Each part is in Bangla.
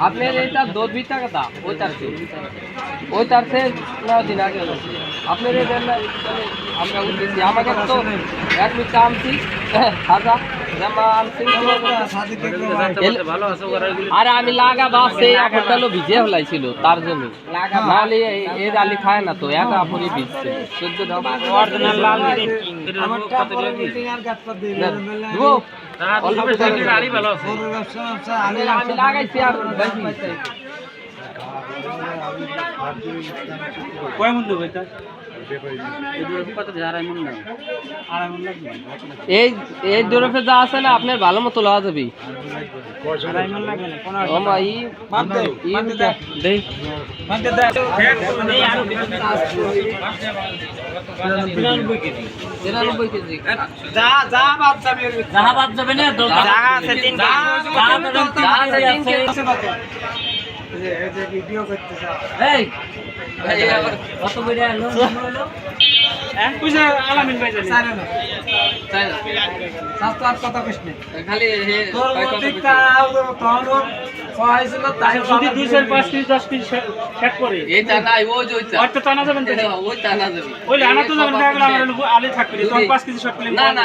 আপনার এটা দশ বিশ টাকা দাম ওই তার ওই তার চেয়ে দিন আগে আপনার না, তাহলে আমরা আমাকে তো এক মিনিট আনছি আরে আমি লাগা বাস সেই আপরটা ভিজে হলাইছিল তার জন্য। নাহলে এর আলি খায় না তো এক আপরই ভিজছে। চোদ্দ অরিজিনাল লাল অল্প আমি লাগাইছি আর এই এই দরফে যা আছে না আপনার ভালো মতো লওয়া যাবে। আড়াই লাগবে না পনেরো ওমা ই ই দেই তিরানব্বই কেজি। যা যা বাদ যাবে যাহা বাদ যাবে না ভিডিও করতেছে। এই কত করে এলো হলো না। না?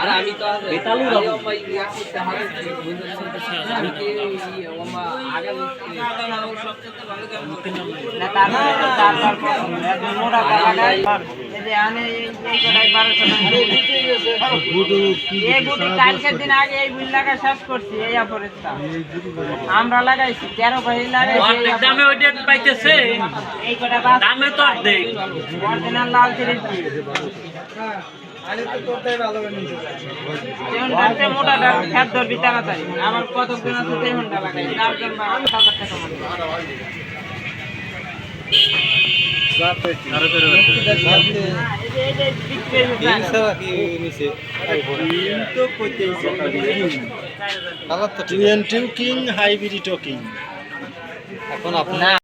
আর আমি তো বেতালু আমি রাখব। ওমাই করতে হাতে আমি কি এই ওমা আগে না তারপরে তারপর একদম মোটা টাকা নাই এই যে আনে এই এই কটাই 1200 টাকা এই গুটি কালকের দিন আগে এই বিল শেষ করছি এই আমরা লাগাইছি 13 ভাই লাগাইছি দামে তো লাল আমার কতক্ষণ আছে লাগাই চারজন বা হাজার টাকা কিং হাইব্রিড কিং এখন আপনার